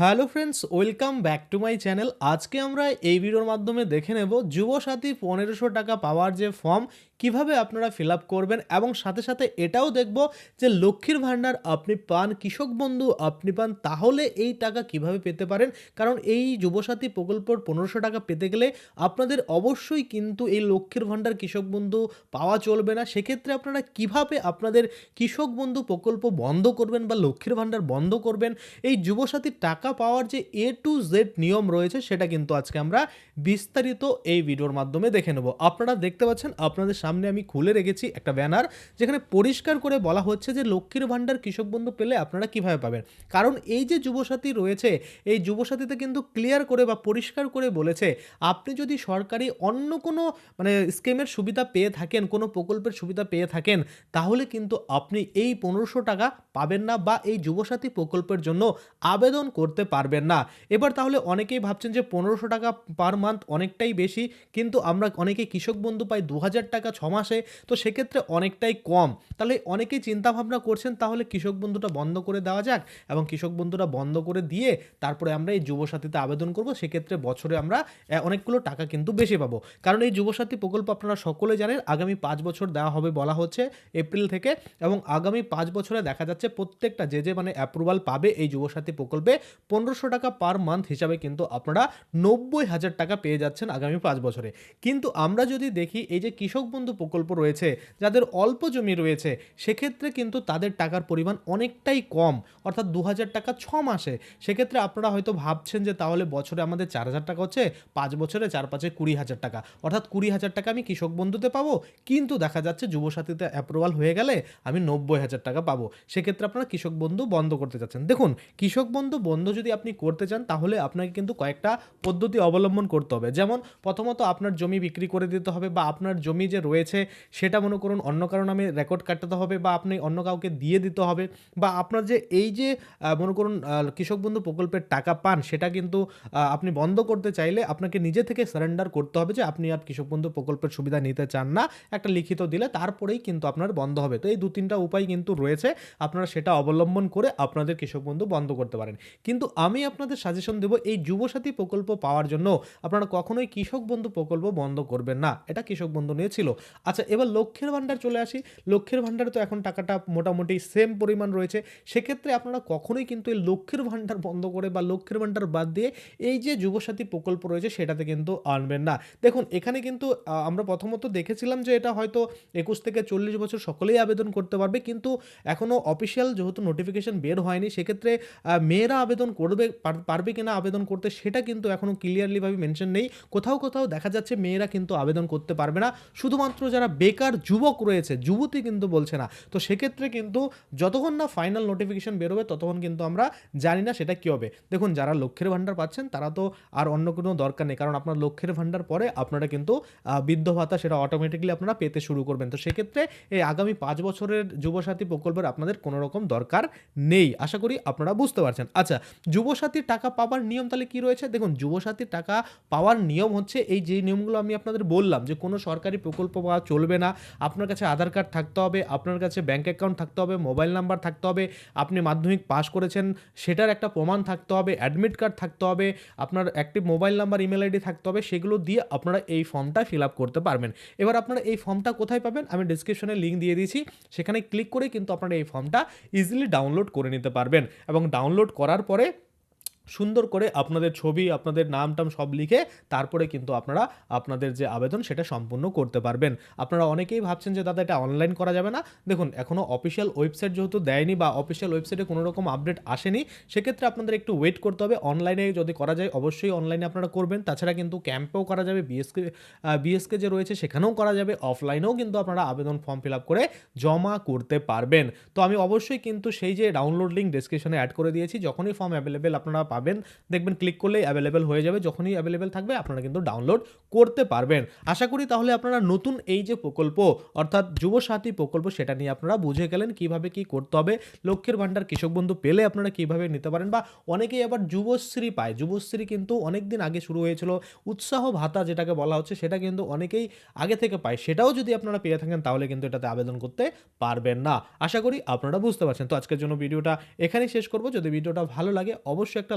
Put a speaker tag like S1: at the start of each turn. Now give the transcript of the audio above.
S1: Hello friends, welcome back to my channel. আজকে আমরা এই ভিডিওর মাধ্যমে দেখে নেব যুবসাথী পনেরোশো টাকা পাওয়ার যে ফর্ম, কীভাবে আপনারা ফিল করবেন এবং সাথে সাথে এটাও দেখব যে লক্ষ্মীর ভাণ্ডার আপনি পান, কৃষক বন্ধু আপনি পান, তাহলে এই টাকা কীভাবে পেতে পারেন? কারণ এই যুবসাথী প্রকল্পর পনেরোশো টাকা পেতে গেলে আপনাদের অবশ্যই কিন্তু এই লক্ষ্মীর ভাণ্ডার কৃষক বন্ধু পাওয়া চলবে না। সেক্ষেত্রে আপনারা কীভাবে আপনাদের কৃষক বন্ধু প্রকল্প বন্ধ করবেন বা লক্ষ্মীর ভাণ্ডার বন্ধ করবেন, এই যুবসাথীর টাকা পাওয়ার যে এ টু জেড নিয়ম রয়েছে, সেটা কিন্তু আজকে আমরা বিস্তারিত এই ভিডিওর মাধ্যমে দেখে নেব। আপনারা দেখতে পাচ্ছেন, আপনাদের সামনে আমি খুলে রেখেছি একটা ব্যানার, যেখানে পরিষ্কার করে বলা হচ্ছে যে লক্ষ্মীর ভাণ্ডার কৃষক বন্ধু পেলে আপনারা কীভাবে পাবেন। কারণ এই যে যুবসাথী রয়েছে, এই যুবসাথীতে কিন্তু ক্লিয়ার করে বা পরিষ্কার করে বলেছে, আপনি যদি সরকারি অন্য কোনো মানে স্কিমের সুবিধা পেয়ে থাকেন, কোনো প্রকল্পের সুবিধা পেয়ে থাকেন, তাহলে কিন্তু আপনি এই পনেরোশো টাকা পাবেন না বা এই যুবসাথী প্রকল্পের জন্য আবেদন করতে পারবেন না। এবার তাহলে অনেকেই ভাবছেন যে পনেরোশো টাকা পার মান্থ অনেকটাই বেশি, কিন্তু আমরা অনেকেই কৃষক বন্ধু পাই দু হাজার টাকা ছ মাসে, তো সেক্ষেত্রে অনেকটাই কম। তাহলে অনেকেই চিন্তা ভাবনা করছেন, তাহলে কৃষক বন্ধুটা বন্ধ করে দেওয়া যাক এবং কৃষক বন্ধুটা বন্ধ করে দিয়ে তারপরে আমরা এই যুবসাথীতে আবেদন করব। সেক্ষেত্রে বছরে আমরা অনেকগুলো টাকা কিন্তু বেশি পাবো। কারণ এই যুবসাথী প্রকল্প আপনারা সকলে জানেন, আগামী পাঁচ বছর দেওয়া হবে বলা হচ্ছে এপ্রিল থেকে এবং আগামী পাঁচ বছরে দেখা যাচ্ছে প্রত্যেকটা যে যে মানে অ্যাপ্রুভাল পাবে এই যুবসাথী প্রকল্পে পনেরোশো টাকা পার মান্থ হিসাবে কিন্তু আপনারা নব্বই হাজার টাকা পেয়ে যাচ্ছেন আগামী পাঁচ বছরে। কিন্তু আমরা যদি দেখি এই যে কৃষক বন্ধু প্রকল্প রয়েছে, যাদের অল্প জমি রয়েছে, সেক্ষেত্রে কিন্তু তাদের টাকার পরিমাণ অনেকটাই কম, অর্থাৎ দু হাজার টাকা ছ মাসে। সেক্ষেত্রে আপনারা হয়তো ভাবছেন যে তাহলে বছরে আমাদের চার হাজার টাকা হচ্ছে, পাঁচ বছরে চার পাঁচে কুড়ি হাজার টাকা। অর্থাৎ কুড়ি হাজার টাকা আমি কৃষক বন্ধুতে পাবো, কিন্তু দেখা যাচ্ছে যুবসাথীতে অ্যাপ্রুভাল হয়ে গেলে আমি নব্বই হাজার টাকা পাবো। সেক্ষেত্রে আপনারা কৃষক বন্ধু বন্ধ করতে চাচ্ছেন। দেখুন, কৃষক বন্ধু বন্ধ যদি আপনি করতে চান, তাহলে আপনাকে কিন্তু কয়েকটা পদ্ধতি অবলম্বন করতে হবে। যেমন, প্রথমত আপনার জমি বিক্রি করে দিতে হবে বা আপনার জমি যে রয়েছে, সেটা মনে করুন অন্য কারও নামে রেকর্ড কাটাতে হবে বা আপনি অন্য কাউকে দিয়ে দিতে হবে বা আপনার যে, এই যে মনে করুন কৃষক বন্ধু প্রকল্পের টাকা পান, সেটা কিন্তু আপনি বন্ধ করতে চাইলে আপনাকে নিজে থেকে সারেন্ডার করতে হবে যে, আপনি আর কৃষক বন্ধু প্রকল্পের সুবিধা নিতে চান না। একটা লিখিত দিলে তারপরেই কিন্তু আপনার বন্ধ হবে। তো এই দু তিনটা উপায় কিন্তু রয়েছে। আপনারা সেটা অবলম্বন করে আপনাদের কৃষক বন্ধু বন্ধ করতে পারেন। কিন্তু আমি আপনাদের সাজেশন দেবো এই যুবসাথী প্রকল্প পাওয়ার জন্য আপনারা কখনোই কৃষক বন্ধু প্রকল্প বন্ধ করবেন না। এটা কৃষক বন্ধু নিয়ে ছিল। আচ্ছা এবার লক্ষ্যের ভাণ্ডার চলে আসি। লক্ষ্যের ভাণ্ডারে তো এখন টাকাটা মোটামুটি সেম পরিমাণ রয়েছে। সেক্ষেত্রে আপনারা কখনোই কিন্তু এই লক্ষ্যের ভাণ্ডার বন্ধ করে বা লক্ষ্যের ভাণ্ডার বাদ দিয়ে এই যে যুবসাথী প্রকল্প রয়েছে সেটাতে কিন্তু আনবেন না। দেখুন, এখানে কিন্তু আমরা প্রথমত দেখেছিলাম যে এটা হয়তো একুশ থেকে চল্লিশ বছর সকলেই আবেদন করতে পারবে। কিন্তু এখনও অফিসিয়াল যেহেতু নোটিফিকেশন বের হয়নি, সেক্ষেত্রে মেয়েরা আবেদন করবে, পার- পারবে কিনা আবেদন করতে সেটা কিন্তু এখনও ক্লিয়ারলিভাবে মেনশন নেই। কোথাও কোথাও দেখা যাচ্ছে মেয়েরা কিন্তু আবেদন করতে পারবে না। শুধুমাত্র যারা বেকার যুবক রয়েছে, যুবতী কিন্তু বলছে না। তো সেক্ষেত্রে কিন্তু যতক্ষণ না ফাইনাল নোটিফিকেশন বেরোবে, ততক্ষণ কিন্তু আমরা জানি না সেটা কী হবে। দেখুন, যারা লক্ষ্যের ভাণ্ডার পাচ্ছেন, তারা তো আর অন্য কোনো দরকার নেই। কারণ আপনার লক্ষ্যের ভাণ্ডার পরে আপনারা কিন্তু বৃদ্ধ ভাতা সেটা অটোমেটিকলি আপনারা পেতে শুরু করবেন। তো সেক্ষেত্রে এই আগামী পাঁচ বছরের যুবসাথী প্রকল্পের আপনাদের কোনো রকম দরকার নেই। আশা করি আপনারা বুঝতে পারছেন। আচ্ছা যুবসাথীর টাকা পাওয়ার নিয়ম তাহলে কি রয়েছে? দেখুন, যুবসাথীর টাকা পাওয়ার নিয়ম হচ্ছে এই যে নিয়মগুলো আমি আপনাদের বললাম যে কোনো সরকারি প্রকল্প পাওয়া চলবে না। আপনার কাছে আধার কার্ড থাকতে হবে, আপনার কাছে ব্যাঙ্ক অ্যাকাউন্ট থাকতে হবে, মোবাইল নাম্বার থাকতে হবে, আপনি মাধ্যমিক পাস করেছেন, সেটার একটা প্রমাণ থাকতে হবে, অ্যাডমিট কার্ড থাকতে হবে, আপনার active mobile number, email ID থাকতে হবে, সেগুলো দিয়ে আপনারা এই ফর্মটা ফিল আপ করতে পারবেন। এবার আপনারা এই ফর্মটা কোথায় পাবেন? আমি ডিসক্রিপশনে লিঙ্ক দিয়ে দিয়েছি, সেখানে ক্লিক করে কিন্তু আপনারা এই ফর্মটা ইজিলি ডাউনলোড করে নিতে পারবেন। এবং ডাউনলোড করার পরে সুন্দর করে আপনাদের ছবি, আপনাদের নাম টাম সব লিখে তারপরে কিন্তু আপনারা আপনাদের যে আবেদন সেটা সম্পূর্ণ করতে পারবেন। আপনারা অনেকেই ভাবছেন যে, দাদা, এটা অনলাইন করা যাবে না? দেখুন এখনও অফিসিয়াল ওয়েবসাইট যেহেতু দেয়নি বা অফিসিয়াল ওয়েবসাইটে কোনো রকম আপডেট আসেনি, সেক্ষেত্রে আপনাদের একটু ওয়েট করতে হবে। অনলাইনে যদি করা যায়, অবশ্যই অনলাইনে আপনারা করবেন। তাছাড়া কিন্তু ক্যাম্পেও করা যাবে বিএসকে বিএসকে যে রয়েছে, সেখানেও করা যাবে। অফলাইনেও কিন্তু আপনারা আবেদন ফর্ম ফিল আপ করে জমা করতে পারবেন। তো আমি অবশ্যই কিন্তু সেই যে ডাউনলোড লিঙ্ক ডিসক্রিপশনে অ্যাড করে দিয়েছি, যখনই ফর্ম অ্যাভেলেবেল আপনারা পাবেন। দেখবেন ক্লিক করলেই অ্যাভেলেবেল হয়ে যাবে। যখনই অ্যাভেলেবেল থাকবে, আপনারা কিন্তু ডাউনলোড করতে পারবেন। আশা করি তাহলে আপনারা নতুন এই যে প্রকল্প, অর্থাৎ যুবসাথী প্রকল্প, সেটা নিয়ে আপনারা বুঝে গেলেন কীভাবে কি করতে হবে। লক্ষ্যের ভাণ্ডার কৃষক বন্ধু পেলে আপনারা কীভাবে নিতে পারেন বা অনেকেই আবার যুবশ্রী পায়। যুবশ্রী কিন্তু অনেক দিন আগে শুরু হয়েছিল। উৎসাহ ভাতা যেটাকে বলা হচ্ছে, সেটা কিন্তু অনেকেই আগে থেকে পায়। সেটাও যদি আপনারা পেয়ে থাকেন, তাহলে কিন্তু এটাতে আবেদন করতে পারবেন না। আশা করি আপনারা বুঝতে পারছেন। তো আজকের জন্য ভিডিওটা এখানেই শেষ করব। যদি ভিডিওটা ভালো লাগে, অবশ্যই একটা